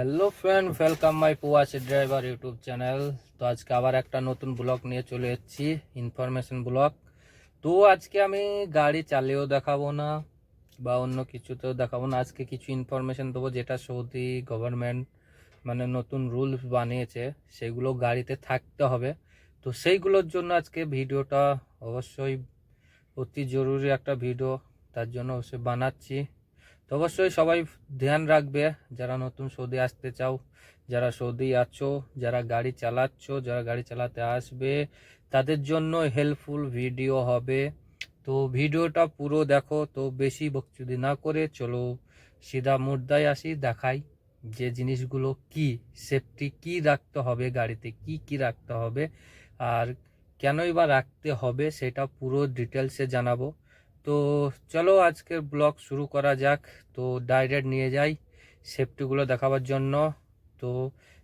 Hello friend welcome মাই প্রবাসী driver YouTube channel তো আজকে আবার একটা নতুন ব্লগ নিয়ে চলে এসেছি ইনফরমেশন ব্লগ তো আজকে আমি গাড়ি চালিয়েও দেখাবো না, বা অন্য কিছুতেও দেখাবো না। আজকে কিছু ইনফরমেশন দেবো যেটা সৌদি গভর্নমেন্ট মানে নতুন রুলস বানিয়েছে, সেগুলো গাড়িতে থাকতে হবে। তো সেইগুলোর জন্য আজকে ভিডিওটা অবশ্যই অতি জরুরি একটা ভিডিও, তার জন্য অবশ্যই বানাচ্ছি। তো অবশ্যই সবাই ধ্যান রাখবে, যারা নতুন সৌদি আসতে চাও, যারা সৌদি আছো, যারা গাড়ি চালাচ্ছ, যারা গাড়ি চালাতে আসবে, তাদের জন্য হেল্পফুল ভিডিও হবে। তো ভিডিওটা পুরো দেখো, তো বেশি বকচুদি না করে চলো সিধা মুদ্রায় আসি, দেখাই যে জিনিসগুলো কি সেফটি কি রাখতে হবে গাড়িতে, কি কি রাখতে হবে, আর কেনই বা রাখতে হবে সেটা পুরো ডিটেলসে জানাব। তো চলো আজকের ব্লগ শুরু করা যাক। তো ডাইরেক্ট নিয়ে যাই সেফটিগুলো দেখাবার জন্য। তো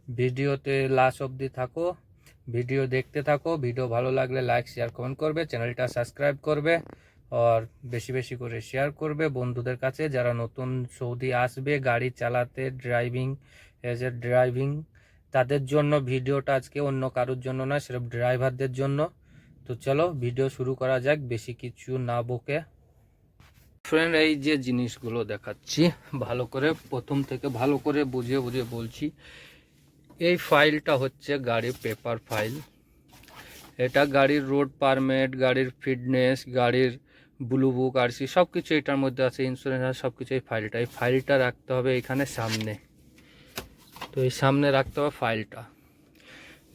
ভিডিওতে লাস্ট অবধি থাকো, ভিডিও দেখতে থাকো, ভিডিও ভালো লাগলে লাইক শেয়ার কমেন্ট করবে, চ্যানেলটা সাবস্ক্রাইব করবে আর বেশি বেশি করে শেয়ার করবে বন্ধুদের কাছে। যারা নতুন সৌদি আসবে, গাড়ি চালাতে ড্রাইভিং এজ এ ড্রাইভিং তাদের জন্য ভিডিওটা আজকে অন্য কারোর জন্য না সেরফ ড্রাইভারদের জন্য। তো চলো ভিডিও শুরু করা যাক, বেশি কিছু না বকে। ফ্রেন্ড এই যে জিনিসগুলো দেখাচ্ছি, ভালো করে, প্রথম থেকে ভালো করে বুঝিয়ে বুঝিয়ে বলছি। এই ফাইলটা হচ্ছে গাড়ির পেপার ফাইল এটা গাড়ির রোড পারমিট গাড়ির ফিটনেস গাড়ির ব্লু বুক আরসি সব কিছু এটার মধ্যে আছে ইন্স্যুরেন্স আর সব কিছু এই ফাইলটা এই ফাইলটা রাখতে হবে এখানে সামনে। তো এই সামনে রাখতে হবে ফাইলটা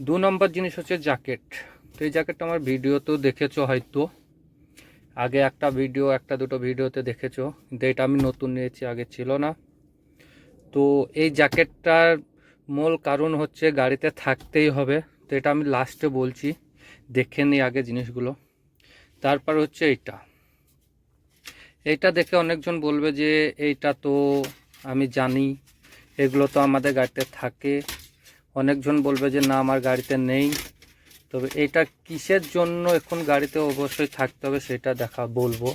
দু নম্বর জিনিস হচ্ছে জ্যাকেট তো এই জ্যাকেটটা আমার ভিডিওতেও দেখেছ হয়তো। আগে একটা ভিডিও একটা দুটো ভিডিওতে দেখেছ। কিন্তু এটা আমি নতুন নিয়েছি, আগে ছিল না। তো এই জ্যাকেটটার মূল কারণ হচ্ছে গাড়িতে থাকতেই হবে। তো এটা আমি লাস্টে বলছি। দেখে নিই আগে জিনিসগুলো। তারপর হচ্ছে এইটা। এইটা দেখে অনেকজন বলবে যে, এইটা তো আমি জানি, এগুলো তো আমাদের গাড়িতে থাকে। অনেকজন বলবে যে, না, আমার গাড়িতে নেই। তবে এটা কিসের জন্য এখন গাড়িতে অবশ্যই থাকতে হবে সেটা দেখা বলব।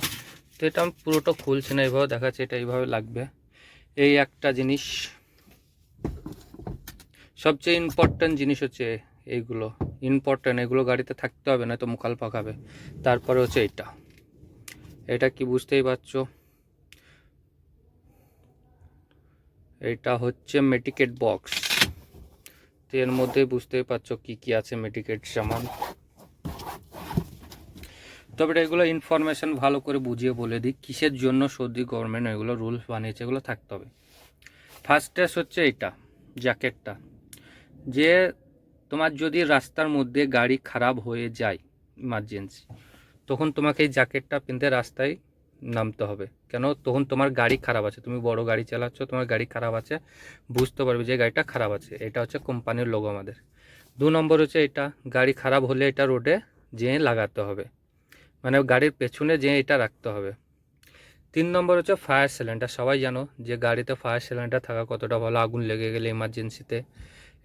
তো এটা আমি পুরোটা খুলছি না, এইভাবে দেখাচ্ছি, এটা এইভাবে লাগবে। এই একটা জিনিস। সবচেয়ে ইম্পর্ট্যান্ট জিনিস হচ্ছে এইগুলো। ইম্পর্ট্যান্ট এগুলো গাড়িতে থাকতে হবে না তো মুখাল পাকাবে। তারপরে হচ্ছে এটা। এটা কি বুঝতেই পারছ? এটা হচ্ছে মেডিকেট বক্স তো এর মধ্যে বুঝতেই পারছ কি কি আছে মেডিকেট সামান। তবে এগুলো ইনফরমেশন ভালো করে বুঝিয়ে বলে দিই, কিসের জন্য সৌদি গভর্নমেন্ট এগুলো রুলস বানিয়েছে এগুলো থাকতে হবে। ফার্স্ট টেস্ট হচ্ছে এটা জ্যাকেটটা যে তোমার যদি রাস্তার মধ্যে গাড়ি খারাপ হয়ে যায় ইমার্জেন্সি তখন তোমাকে এই জ্যাকেটটা পিনতে রাস্তায় নামতে হবে। কেন? তখন তোমার গাড়ি খারাপ আছে। তুমি বড় গাড়ি চালাচ্ছ, তোমার গাড়ি খারাপ আছে, বুঝতে পারবে যে গাড়িটা খারাপ আছে। এটা হচ্ছে কোম্পানির লোগো আমাদের। দু নম্বর হচ্ছে এটা, গাড়ি খারাপ হলে এটা রোডে যেয়ে লাগাতে হবে। মানে গাড়ির পেছনে যেয়ে এটা রাখতে হবে। তিন নম্বর হচ্ছে ফায়ার সিলিন্ডার সবাই জানো যে গাড়িতে ফায়ার সিলিন্ডার থাকা কতটা ভালো, আগুন লেগে গেলে ইমার্জেন্সিতে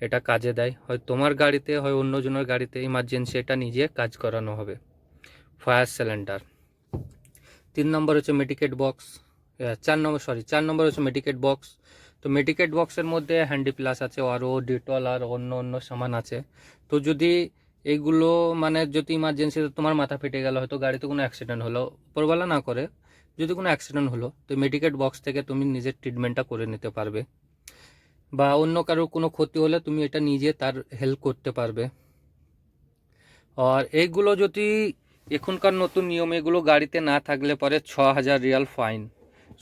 এটা কাজে দেয়। হয় তোমার গাড়িতে, হয় অন্যজনের গাড়িতে ইমার্জেন্সি এটা নিজে কাজ করানো হবে। ফায়ার সিলিন্ডার তিন নম্বর হচ্ছে মেডিকেট বক্স চার নম্বর সরি চার নম্বর হচ্ছে মেডিকেট বক্স তো মেডিকেট বক্সের মধ্যে হ্যান্ডি প্লাস আছে আরও ডিটল আর অন্য অন্য সামান আছে। তো যদি এইগুলো মানে যদি ইমার্জেন্সিতে তোমার মাথা ফেটে গেল, হয়তো গাড়িতে কোনো অ্যাক্সিডেন্ট হলো উপরবেলা না করে, যদি কোনো অ্যাক্সিডেন্ট হলো, তো মেডিকেট বক্স থেকে তুমি নিজের ট্রিটমেন্টটা করে নিতে পারবে। বা অন্য কারোর কোনো ক্ষতি হলে তুমি এটা নিজে তার হেল্প করতে পারবে। আর এইগুলো যদি এখনকার নতুন নিয়ম এগুলো গাড়িতে না থাকলে পরে ছ হাজার Real fine.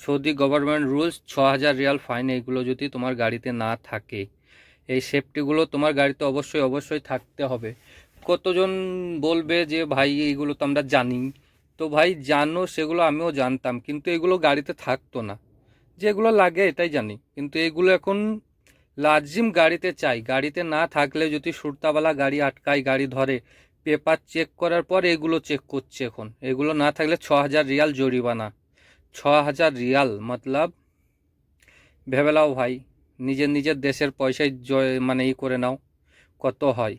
Saudi government rules ছ হাজার রিয়াল ফাইন, এইগুলো যদি তোমার গাড়িতে না থাকে, এই সেফটিগুলো তোমার গাড়িতে অবশ্যই অবশ্যই থাকতে হবে। কতজন বলবে যে, ভাই, এইগুলো তো আমরা জানি। তো ভাই, জানো, সেগুলো আমিও জানতাম, কিন্তু এগুলো গাড়িতে থাকতো না। যেগুলো লাগে এটাই জানি, কিন্তু এগুলো এখন লাজিম গাড়িতে চাই। গাড়িতে না থাকলে যদি সুরতাওয়ালা গাড়ি আটকায়, গাড়ি ধরে পেপার চেক করার পর এগুলো চেক করছে এখন। এগুলো না থাকলে ছ হাজার রিয়াল জরিমানা। ছ হাজার রিয়াল, মতলব? ভেবে নাও ভাই, নিজের নিজের দেশের পয়সায় জয় মানে ই করে নাও, কত হয়।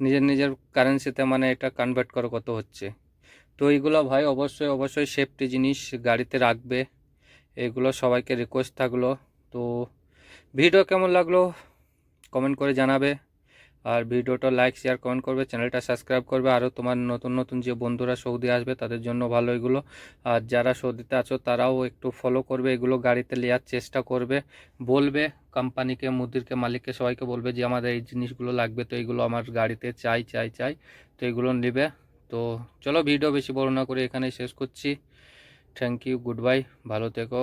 নিজের নিজের কারেন্সিতে মানে এটা কনভার্ট করে কত হচ্ছে। তো এইগুলো ভাই অবশ্যই অবশ্যই সেফটি জিনিস গাড়িতে রাখবে। এগুলো সবাইকে রিকোয়েস্ট থাকল। তো ভিডিও কেমন লাগল? কমেন্ট করে জানাবে। আর ভিডিওটা লাইক শেয়ার কমেন্ট করবে চ্যানেলটা সাবস্ক্রাইব করবে, আরও তোমার নতুন নতুন যে বন্ধুরা সৌদি আসবে, তাদের জন্য ভালো এগুলো। আর যারা সৌদিতে আছো, তারাও একটু ফলো করবে, এগুলো গাড়িতে নেওয়ার চেষ্টা করবে। বলবে কোম্পানিকে মুদিরকে, মালিককে, সবাইকে বলবে যে, আমাদের এই জিনিসগুলো লাগবে, তো এগুলো আমার গাড়িতে চাই চাই চাই। তো এগুলো নেবে। তো চলো ভিডিও বেশি বড় না করে এখানেই শেষ করছি। থ্যাংক ইউ গুড বাই ভালো থেকো।